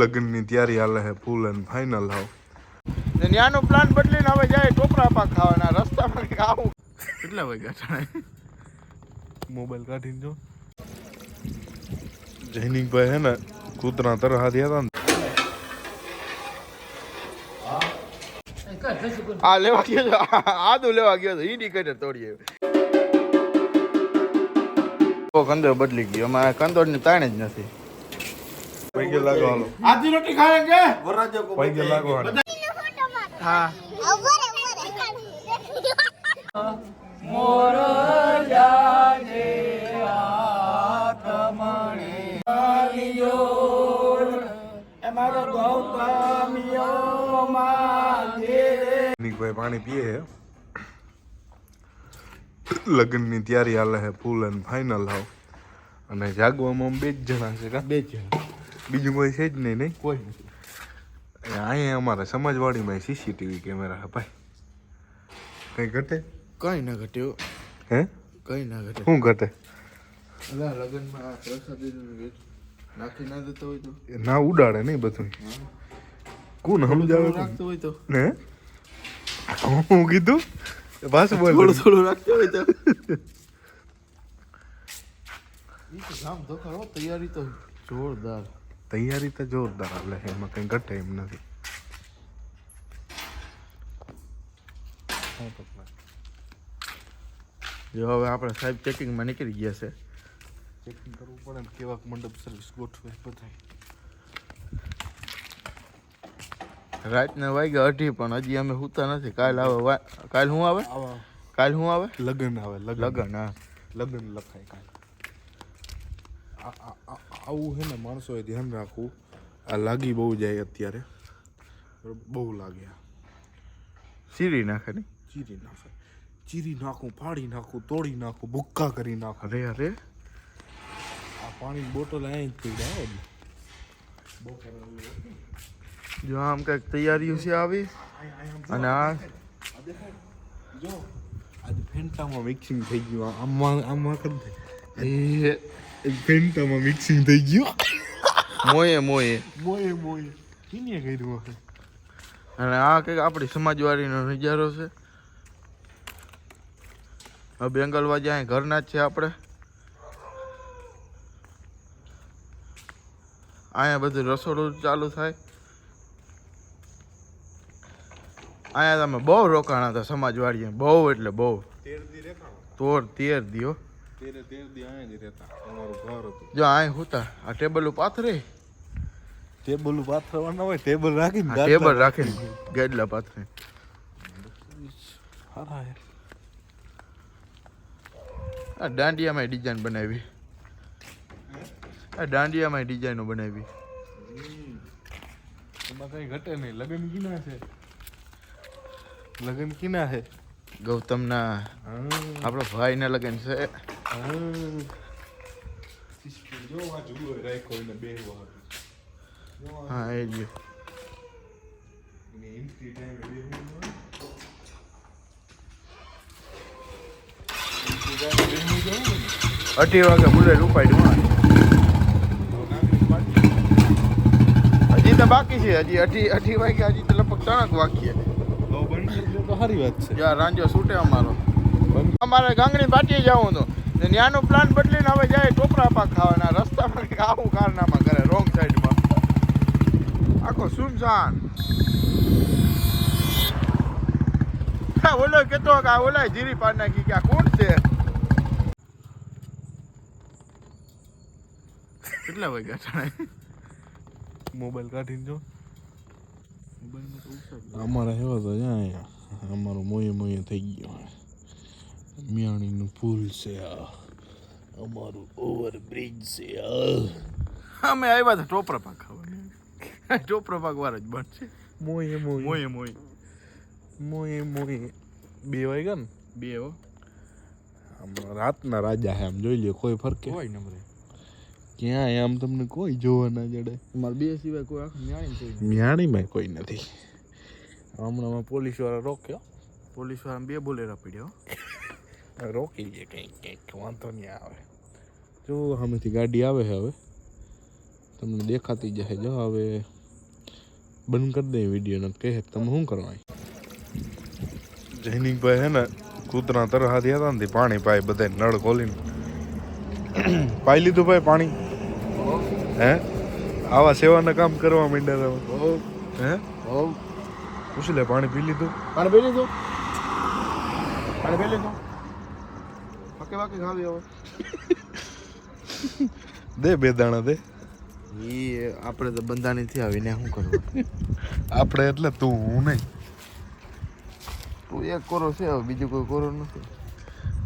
લગ્નની તૈયારી હાલે છે ફૂલ એન્ડ ફાઇનલ હાવ. ને ન્યાનો પ્લાન બદલીને હવે જાય ટોપરા પાક ખાવાના રસ્તામાં કંઈક આવું. કેટલા વાગ્યા ટાણે મોબાઈલ કાઢીને જો. જૈનિકભાઈ હે ને કૂતરા તર હાથ હતા ને. આ લેવા ગયો તો આદુ લેવા ગયો છે ઇન્ડિકેટર તોડીએ કંદોર બદલી ગયો અમારે કંદોરની તાણે જ નથી. પૈકે લાગો હાલો આધી રોટી ખાएंगे પૈકે લાગો હાલો હા જૈનિકભાઈ પાણી પીએ લગ્ન લગ્નની તૈયારી હાલે હે ફૂલ એન્ડ ફાઇનલ હાવ. અને જાગવામાં બે જ જણા છે કા? બે જણ. બીજું કોઈ છે જ નહીં નહીં? કોઈ નથી. અહીંયા અમારા સમાજવાડીમાં સીસીટીવી કેમેરા ભાઈ. કંઈ ઘટે? કંઈ ના ઘટ્યો હે. કંઈ ના ઘટે. શું ઘટે? અલા લગનમાં પ્રસાદી નાખી ના દેતો હોય તો? ના ઉડાડે નહીં બધું. કોણ સમજાવે? રાખતો હોય તો. હે? હું કીધું? પાછું બોલ. થોડું થોડું રાખતો હોય તો. તૈયારી તો જોરદાર. તૈયારી તો જોરદાર હાલે છે એમાં કઈ ઘટે એમ નથી. જો હવે આપણે સાહેબ ચેકિંગમાં નીકળી ગયા છે. ચેકિંગ કરવું પડે ને કેવા મંડપ સર્વિસ ગોઠવે બધાય. રાતના વાગ્યા અઢી પણ હજી અમે સૂતા નથી. કાલ આવે કાલ શું આવે? કાલ શું આવે? લગન આવે લગન. લગન હા. લગન લખાય આ- આવું છે ને માણસોએ ધ્યાન રાખવું. આ લાગી બહુ જાય અત્યારે. બહુ લાગ્યા ચીરી નાખે નહીં ચીરી નાખે. ચીરી નાખું ફાડી નાખું તોડી નાખું ભૂક્કા કરી નાખું. અરે અરે. આ પાણી બોટલ અહીં જ પીડા જો આમ કંઈક તૈયારીઓ છે આવી. અને આ જો. આજે ફેન્ટામાં મિક્સિંગ થઈ ગયું. આમાં આમાં કરી દે એ ફેન્ટામાં મિક્સિંગ થઈ ગયું. મોયે મોયે મોયે મોયે કિને કર્યું હશે અને આ કંઈક આપણી સમાજવાડીનો નજારો છે. હવે બેંગલવાજી અહીં ઘરના જ છે આપણે. અહીંયા બધું રસોડું ચાલુ થાય. અહીંયા તમે બહુ રોકાણા હતા સમાજવાડીએ બહુ એટલે બહુ. તોર તેર દિયો તેરે તેર દી અહીંયા જ રહેતા. અમારું ઘર હતું. જો અહીં હુતા. આ ટેબલ પાથરે. ટેબલ પાથરવાના હોય ટેબલ રાખીને ટેબલ રાખીને ગેડલા પાથરે. આ દાંડિયામાં ડિઝાઇન બનાવી. આ દાંડિયામાં ડિઝાઇનો બનાવી. એમાં કઈ ઘટે નહીં. લગન કિના છે? લગન કિના છે? ગૌતમના આપણો ભાઈના લગ્ન છે. હા એ જ અઢી વાગે બુલેટ ઉપાડ્યું હજી તો બાકી છે હજી અઢી અઢી વાગે હજી તો લગભગ ત્રણક વાગીએ તો સારી વાત છે રાંજો છૂટે અમારો અમારે ગાંગણી પાટીએ જવું હતું ત્યાંનો પ્લાન બદલીને હવે જાય ટોપરા પાક ખાવાના. રસ્તામાં કંઈક આવું કારનામાં કરે રોંગ સાઈડમાં આખો સુમસાન. હા, ઓલો કેતો કે આ ઓલા જીરી પાડ નાખી કે આ કોણ છે? કેટલા વાગ્યા ટાણે? મોબાઈલ કાઢીને જો. મોબાઈલમાં તો અમારા હેવા તો જાય અમારું મોયે મોયે થઈ ગયો મિયાણીનું પુલ છે આ. અમારું ઓવરબ્રિજ છે આ. અમે આવ્યા હતા ટોપરા પાક ખાવા ટોપરા પાક વાર જ બનશે. છે મોય મોય મોય મોય મોય બે વાગ્યા ને બે હો. આમ રાતના રાજા હે આમ જોઈ લે કોઈ ફરકે. કોઈ નંબરે ક્યાંય આમ તમને કોઈ જોવા ના જડે. મારે બે સિવાય કોઈ આખું ન્યાણી કોઈ મિયાણીમાં કોઈ નથી. હમણાં પોલીસવાળા રોક્યો. પોલીસવાળા બે બોલેરા પડ્યો રોકી લઈએ કંઈક કંઈક વાંધો નહીં આવે. જો સામેથી ગાડી આવે છે હવે. તમને દેખાતી જશે જો હવે બંધ કરી દે વિડીયોને. કહે તમે શું કરવા જૈનિકભાઈ હે ને કૂતરા તરહાથી હતા ને પાણી પાય બધા નળ ખોલીને. પાઈ લીધું ભાઈ પાણી? હે? આવા સેવાના કામ કરવા માંડ્યા તમે? હે? પૂછી લે પાણી પી લીધું? પાણી પી લીધું? પાણી પી લીધું? બાકી ખાવી હવે. દે બે દાણા દે. ઈ આપણે તો બંધાની થી આવીને શું કરવું? આપણે એટલે તું હું નહીં. તું એક કોરો છે હવે બીજું કોઈ કોરો નથી.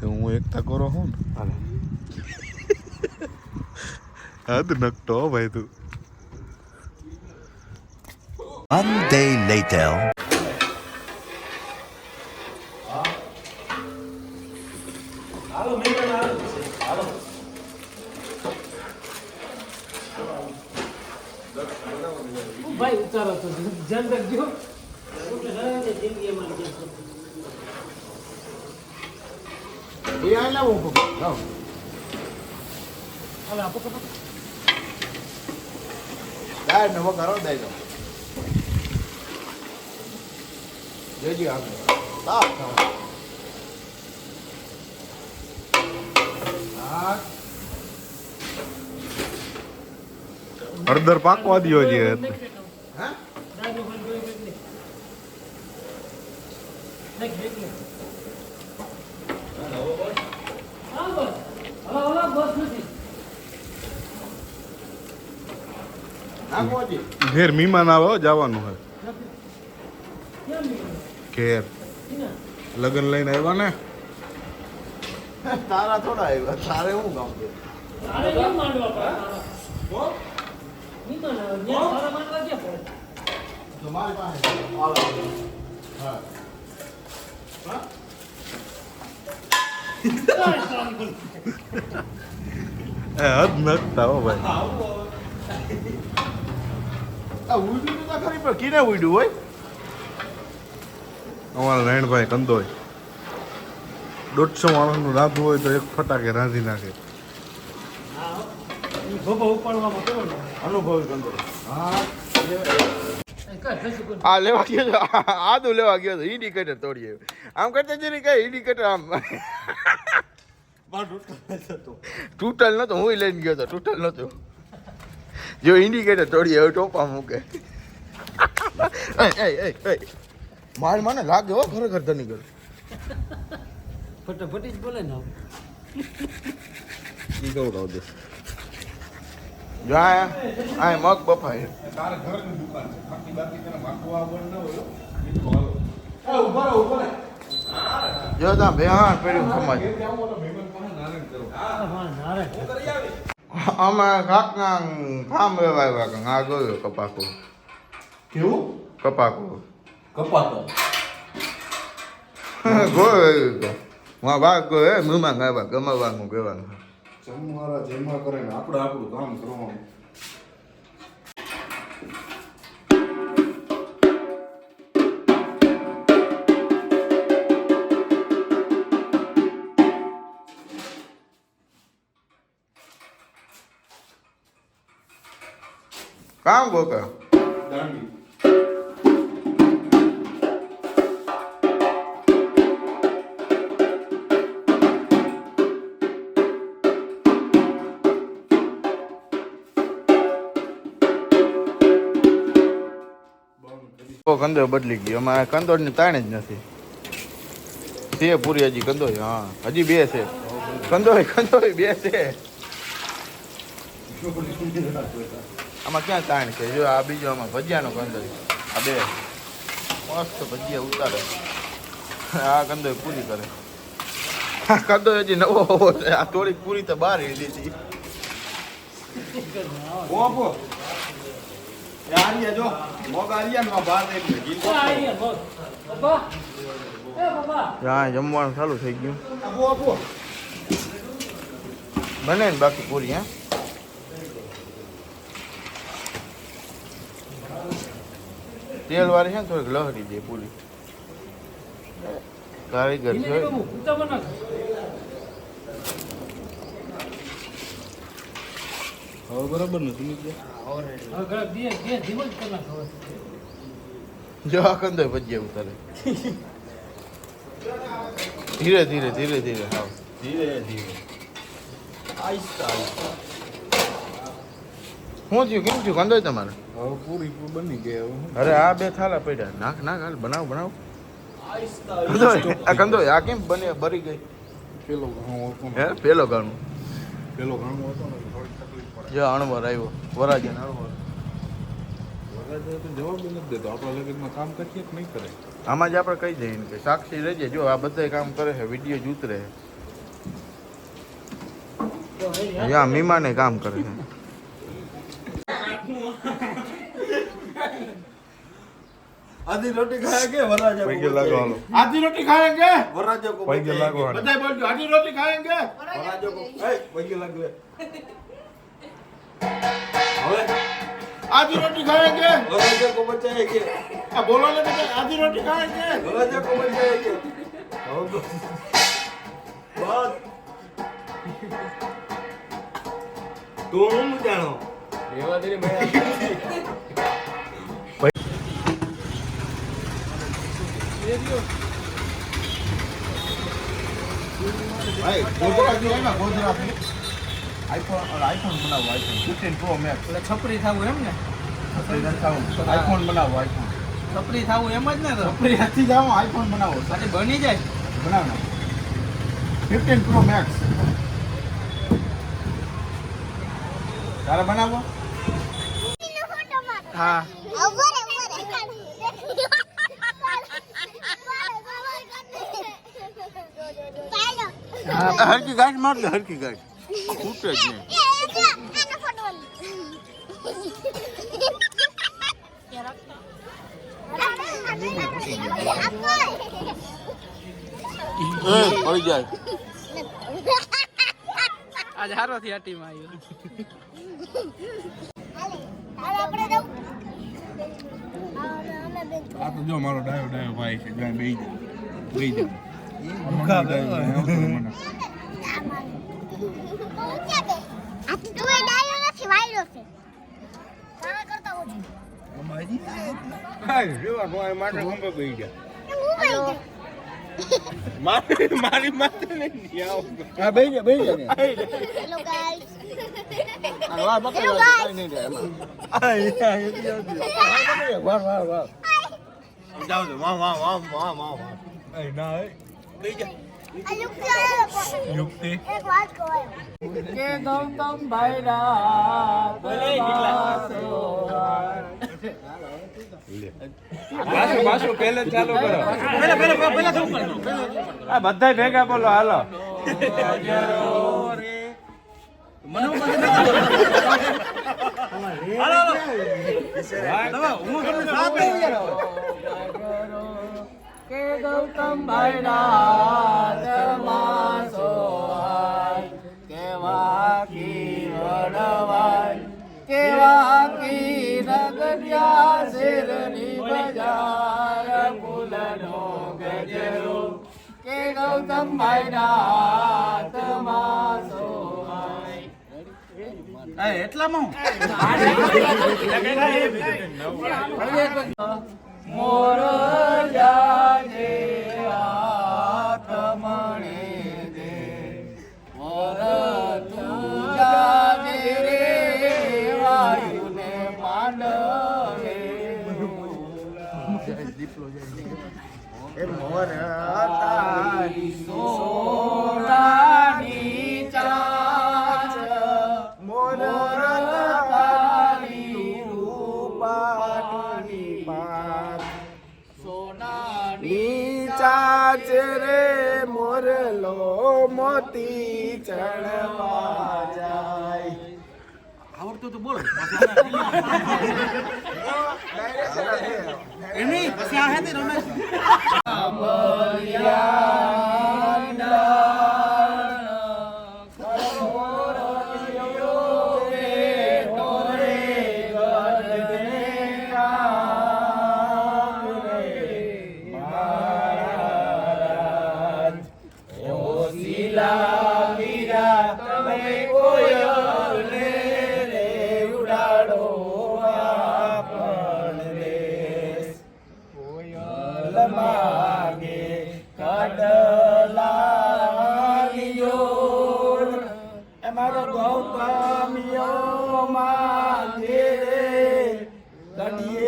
તો હું એકતા કરો હું ને. હાલે. હદ નકટો હો ભાઈ તું. One day later. ભાઈ ઉતારો તો ધ્યાન રાખજો. એ આ લાવો લાવો હવે આપો કપા દાળ ને વઘારો દઈ દો જોજી આપણે ખાવા હા હળદર પાકવા દ્યો છે હા દાદુ પણ જોઈ એટલે દેખ દેખ લે હા બસ હલા હલા બસ પાકવા દો જી ઘેર મીમાન આવે જવાનું હે કેમ નહીં ઘેર. લગ્ન લઈને આવ્યા ને? તારા થોડા આવ્યા તારે હું કામ છે તારે કેમ માંડવા પડે તારા નહીં તો ના ત્યાં તારા માંડવા ક્યાં પડે તો મારી પાસે હાલો હા હા એ હદ નકતા હો ભાઈ આ ઉડ્યું તો ખરી પણ કીને ઉડ્યું હોય અમારા નારાયણભાઈ કંદોય દોઢસો માણસનું રાંધવું હોય તો એક ફટાકે રાંધી નાખે. આ લેવા ગયો છો. આદુ લેવા ગયો તો ઇન્ડિકેટર તોડીએ. આવ્યો આમ કરતા ને કઈ ઇન્ડિકેટર આમ. તૂટલ નતો. હું લઈને ગયો તો ટૂટલ નતો. જો ઇન્ડિકેટર તોડીએ હવે ટોપા મૂકે. માર મને લાગ્યો હો ખરેખર ધની ગયો ફટાફટી જ બોલે ને હવે. કહું કવડાવ દે જો આ મગ બફાય. તારે ઘરની દુકાન છે. બાકી બાકી તને વાકવા આવવાનું ન હોય જો તા બેહાન પડ્યું સમાજ. હા હા નારે આમાં કાકના ફાર્મ વેવા આવ્યા આ ગયો કપાકો કેવું? કપાકો કપાતો ગયો તો માં ભાગ ગયો હે મહેમાન આવ્યા કમાવાનું કહેવાનું જમવારા જમવા કરે ને આપણે આપણું કામ કરવાનું કામ ગોકા દાંડી તો કંદોય બદલી ગયો. અમારે કંદોળ તાણે જ નથી. છે પૂરી હજી કંદોય હા. હજી બે છે. કંદોય કંદોય બે છે. આમાં ક્યાં તાણ છે? જો આ બીજો આમાં ભજીયાનો કંદોય આ બે. મસ્ત ભજીયા ઉતારે. આ કંદોય પૂરી કરે. આ કંદોય હજી નવો હોવો આ થોડીક પૂરી તો બહાર લીધી ઓપો આરિયા જો મોગ આરિયા નો બાર એક ગીલ આ આઈએ બાબા એ બાબા હા જમવાનું ચાલુ થઈ ગયું આપો આપો બને ને બાકી પૂરી હા? તેલ વાળી છે ને થોડીક લહરી દે પૂરી. કારીગર છે કેવું ઉતાવળ ના કર. હવે બરાબર ને સુમિત જો કંદો ભજીયા ઉતારે. ધીરે ધીરે ધીરે ધીરે હા. ધીરે ધીરે. આહિસ્તા આહિસ્તા શું થયું? કેમ થયું? કંદોય તમારે? હવે પૂરી બની ગઈ હવે અરે આ બે થાલા પડ્યા. નાખ નાખ હાલ બનાવ બનાવ. આ કંદોય આ કેમ બને બરી ગઈ? પેલો ઘણો પેલો ઘણો પેલો ઘણો હતો ને. જો અણવર આવ્યો. વરાજન આમાં જ આપણે કહી જઈએ કે સાક્ષી રહીએ. જો આ બધા કામ કરે છે વીડિયો જૂત રહે યા મીમાને કામ કરે છે. આધી રોટી ખાય કે વરાજા પૈકે લગાવો આધી રોટી ખાય કે? વરાજા કો પૈકે લગાવો આધી રોટી ખાય કે? વરાજા કો એ પૈકે आधी रोटी खाएंगे भरोसे को बचाएंगे अब बोलो ना बेटा आधी रोटी खाएंगे भरोसे को बचाएंगे बहुत तुम जानो રેવા દે ભાઈ ભાઈ ગોધરા જોઈએ ને ગોધરા આઈફોન આઈફોન બનાવો આઈફોન. 15 પ્રો મેક્સ એટલે છપરી થવું એમ ને? આઈફોન બનાવો આઈફોન. છપરી થવું એમ જ ને તો? ફરી હાથી જાઓ આઈફોન બનાવો. સાથે બની જાય. બનાવ. ના 15 પ્રો મેક્સ તારે બનાવો હા. હરકી ગાંઠ મારજો હરકી ગાંઠ. ફૂટે જ નહીં. પડી જાય. આજે હારો થી આ ટીમ આવ્યો. આ તો જો મારો ડાયો ડાયો ભાઈ છે જાય બેઈ જાય બેઈ જાય ભૂખા હાય રેવા કોઈ માટે ખંભે બેહી જાય મારી મારી માથે નહીં આવો હા બેહી બેહી આ વાર પકડ વાર નહીં જાય એમાં વાર વાર વાર જાવ દે વાહ વાહ વાહ વાહ વાહ વાહ. એ ના એ યુક્તિ. એક વાત કહો કે ગૌતમ ભાઈ રાત પાછું પાછું પહેલે ચાલુ કરો પહેલા પહેલા પહેલા શું કરો આ બધા ભેગા બોલો હાલો કે ગૌતમ ભાઈ સો કેવા કી વડવાય કેવા કી નગરિયા શેરની બજાર ફૂલનો ગજરો કે ગૌતમ ભાઈ સો માસો મોર જાજે હાથ મણે દે. મોર તું જાજે રે વાયુને માંડવે તારી સોનાની તો બોલો એની પછી આ હે તે રમેશ da